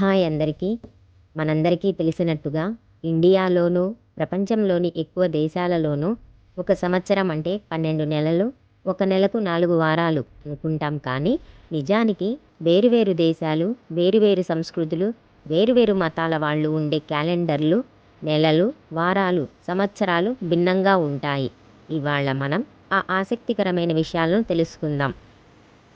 Hi అందరికీ. మనందరికీ తెలిసినట్టుగా ఇండియాలోనూ ప్రపంచంలోని ఎక్కువ దేశాలలోనూ ఒక సంవత్సరం అంటే పన్నెండు నెలలు ఒక నెలకు నాలుగు వారాలు అనుకుంటాం కానీ నిజానికి వేరు వేరు దేశాలు వేరు వేరు సంస్కృతులు వేరు వేరు మతాల వాళ్ళు ఉండే క్యాలెండర్లు నెలలు వారాలు సంవత్సరాలు భిన్నంగా ఉంటాయి. ఇవాళ మనం ఆ ఆసక్తికరమైన విషయాలను తెలుసుకుందాం.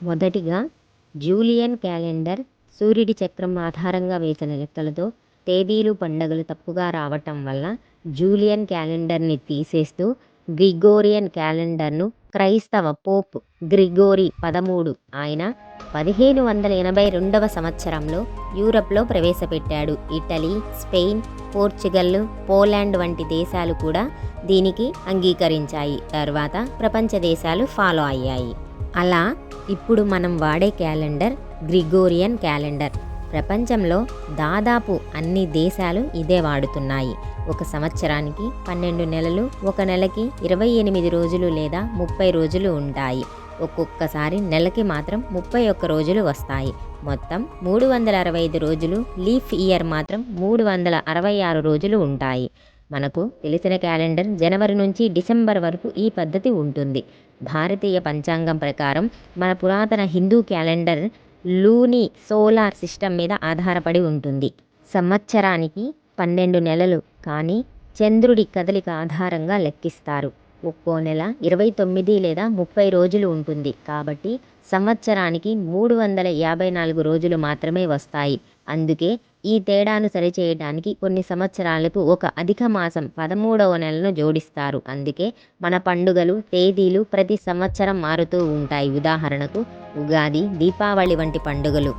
మొదటిగా జూలియన్ క్యాలెండర్ సూర్యుడి చక్రం ఆధారంగా వేసిన లెక్కలతో తేదీలు పండగలు తప్పుగా రావటం వల్ల జూలియన్ క్యాలెండర్ని తీసేస్తూ గ్రిగోరియన్ క్యాలెండర్ను క్రైస్తవ పోప్ గ్రిగోరి పదమూడు ఆయన పదిహేను వందల ఎనభై రెండవ సంవత్సరంలో యూరప్లో ప్రవేశపెట్టాడు. ఇటలీ స్పెయిన్ పోర్చుగల్ పోలాండ్ వంటి దేశాలు కూడా దీనికి అంగీకరించాయి. తర్వాత ప్రపంచ దేశాలు ఫాలో అయ్యాయి. అలా ఇప్పుడు మనం వాడే క్యాలెండర్ గ్రిగోరియన్ క్యాలెండర్. ప్రపంచంలో దాదాపు అన్ని దేశాలు ఇదే వాడుతున్నాయి. ఒక సంవత్సరానికి పన్నెండు నెలలు ఒక నెలకి ఇరవై ఎనిమిది రోజులు లేదా ముప్పై రోజులు ఉంటాయి. ఒక్కొక్కసారి నెలకి మాత్రం ముప్పై ఒక్క రోజులు వస్తాయి. మొత్తం మూడు వందల అరవై ఐదు రోజులు లీఫ్ ఇయర్ మాత్రం మూడు వందల అరవై ఆరు రోజులు ఉంటాయి. మనకు తెలిసిన క్యాలెండర్ జనవరి నుంచి డిసెంబర్ వరకు ఈ పద్ధతి ఉంటుంది. భారతీయ పంచాంగం ప్రకారం మన పురాతన Hindu calendar lunisolar system మీద ఆధారపడి ఉంటుంది. సంవత్సరానికి పన్నెండు నెలలు కానీ చంద్రుడి కదలిక ఆధారంగా లెక్కిస్తారు. ఒక్కో నెల ఇరవై తొమ్మిది లేదా ముప్పై రోజులు ఉంటుంది. కాబట్టి సంవత్సరానికి మూడు వందల యాభై నాలుగు రోజులు మాత్రమే వస్తాయి. అందుకే ఈ తేడాను సరిచేయడానికి కొన్ని సంవత్సరాలకు ఒక అధిక మాసం పదమూడవ నెలను జోడిస్తారు. అందుకే మన పండుగలు తేదీలు ప్రతి సంవత్సరం మారుతూ ఉంటాయి. ఉదాహరణకు ఉగాది దీపావళి వంటి పండుగలు.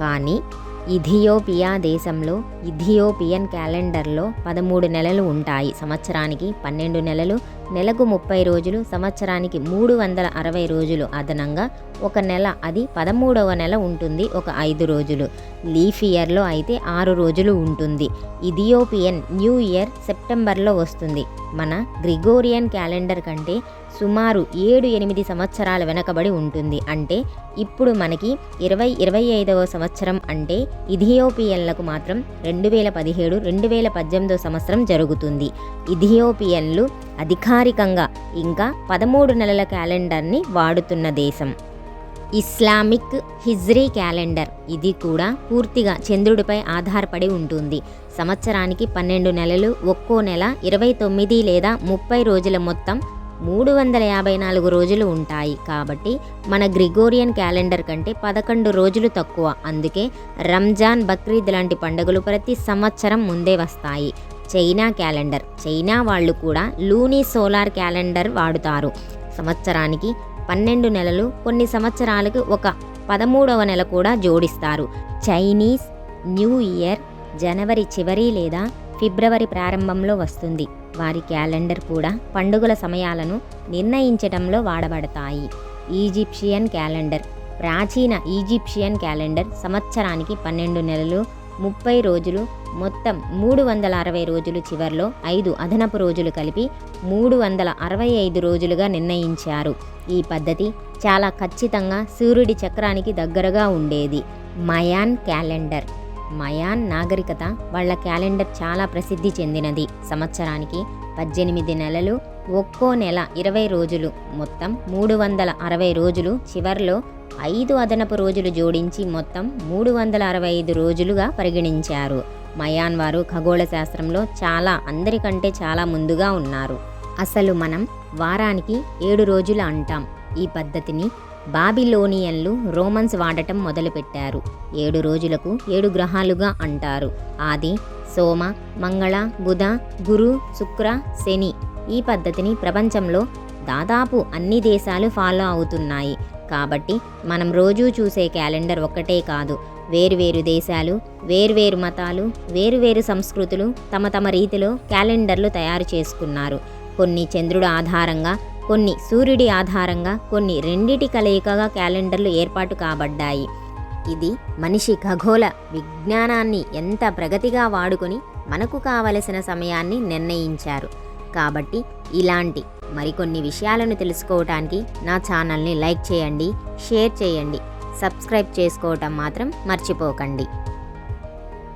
కానీ ఇథియోపియా దేశంలో ఇథియోపియన్ క్యాలెండర్లో పదమూడు నెలలు ఉంటాయి. సంవత్సరానికి పన్నెండు నెలలు నెలకు ముప్పై రోజులు సంవత్సరానికి మూడు వందల అరవై రోజులు అదనంగా ఒక నెల అది పదమూడవ నెల ఉంటుంది ఒక ఐదు రోజులు. లీఫ్ ఇయర్లో అయితే ఆరు రోజులు ఉంటుంది. ఇథియోపియన్ న్యూ ఇయర్ సెప్టెంబర్లో వస్తుంది. మన గ్రిగోరియన్ క్యాలెండర్ కంటే సుమారు ఏడు ఎనిమిది సంవత్సరాల వెనకబడి ఉంటుంది. అంటే ఇప్పుడు మనకి ఇరవై ఇరవై ఐదవ సంవత్సరం అంటే ఇథియోపియన్లకు మాత్రం రెండు వేల పదిహేడు రెండు వేల పద్దెనిమిదవ సంవత్సరం జరుగుతుంది. ఇథియోపియన్లు అధికారికంగా ఇంకా పదమూడు నెలల క్యాలెండర్ని వాడుతున్న దేశం. Islamic Hijri calendar. ఇది కూడా పూర్తిగా చంద్రుడిపై ఆధారపడి ఉంటుంది. సంవత్సరానికి పన్నెండు నెలలు ఒక్కో నెల ఇరవై తొమ్మిది లేదా ముప్పై రోజుల మొత్తం మూడు వందల యాభై నాలుగు రోజులు ఉంటాయి. కాబట్టి మన గ్రిగోరియన్ క్యాలెండర్ కంటే పదకొండు రోజులు తక్కువ. అందుకే రంజాన్ బక్రీద్ లాంటి పండుగలు ప్రతి సంవత్సరం ముందే వస్తాయి. China calendar. చైనా వాళ్ళు కూడా లూనీ సోలార్ క్యాలెండర్ వాడుతారు. సంవత్సరానికి పన్నెండు నెలలు కొన్ని సంవత్సరాలకు ఒక పదమూడవ నెల కూడా జోడిస్తారు. చైనీస్ న్యూ ఇయర్ జనవరి చివరి లేదా ఫిబ్రవరి ప్రారంభంలో వస్తుంది. వారి క్యాలెండర్ కూడా పండుగల సమయాలను నిర్ణయించడంలో వాడబడతాయి. Egyptian calendar. ప్రాచీన ఈజిప్షియన్ క్యాలెండర్ సంవత్సరానికి పన్నెండు నెలలు ముప్పై రోజులు మొత్తం మూడు వందల అరవై రోజులు చివరిలో ఐదు అదనపు రోజులు కలిపి మూడు వందల అరవై ఐదు రోజులుగా నిర్ణయించారు. ఈ పద్ధతి చాలా ఖచ్చితంగా సూర్యుడి చక్రానికి దగ్గరగా ఉండేది. Mayan calendar. మయాన్ నాగరికత వాళ్ళ క్యాలెండర్ చాలా ప్రసిద్ధి చెందినది. సంవత్సరానికి పద్దెనిమిది నెలలు ఒక్కో నెల ఇరవై రోజులు మొత్తం మూడు వందల అరవై రోజులు చివర్లో ఐదు అదనపు రోజులు జోడించి మొత్తం మూడు వందల అరవై ఐదు రోజులుగా పరిగణించారు. మయాన్ వారు ఖగోళ శాస్త్రంలో చాలా అందరికంటే చాలా ముందుగా ఉన్నారు. అసలు మనం వారానికి ఏడు రోజులు అంటాం. ఈ పద్ధతిని బాబిలోనియన్లు రోమన్స్ వాడటం మొదలుపెట్టారు. ఏడు రోజులకు ఏడు గ్రహాలుగా అంటారు. ఆది సోమ మంగళ బుధ గురు శుక్ర శని ఈ పద్ధతిని ప్రపంచంలో దాదాపు అన్ని దేశాలు ఫాలో అవుతున్నాయి. కాబట్టి మనం రోజూ చూసే క్యాలెండర్ ఒక్కటే కాదు. వేరువేరు దేశాలు వేరువేరు మతాలు వేరువేరు సంస్కృతులు తమ తమ రీతిలో క్యాలెండర్లు తయారు చేసుకున్నారు. కొన్ని చంద్రుడు ఆధారంగా కొన్ని సూర్యుడి ఆధారంగా కొన్ని రెండిటి కలయికగా క్యాలెండర్లు ఏర్పాటు కాబడ్డాయి. ఇది మనిషి ఖగోళ విజ్ఞానాన్ని ఎంత ప్రగతిగా వాడుకొని మనకు కావలసిన సమయాన్ని నిర్ణయించారు. కాబట్టి ఇలాంటి మరికొన్ని విషయాలను తెలుసుకోవటానికి నా ఛానల్ని లైక్ చేయండి షేర్ చేయండి సబ్స్క్రైబ్ చేసుకోవటం మాత్రం మర్చిపోకండి.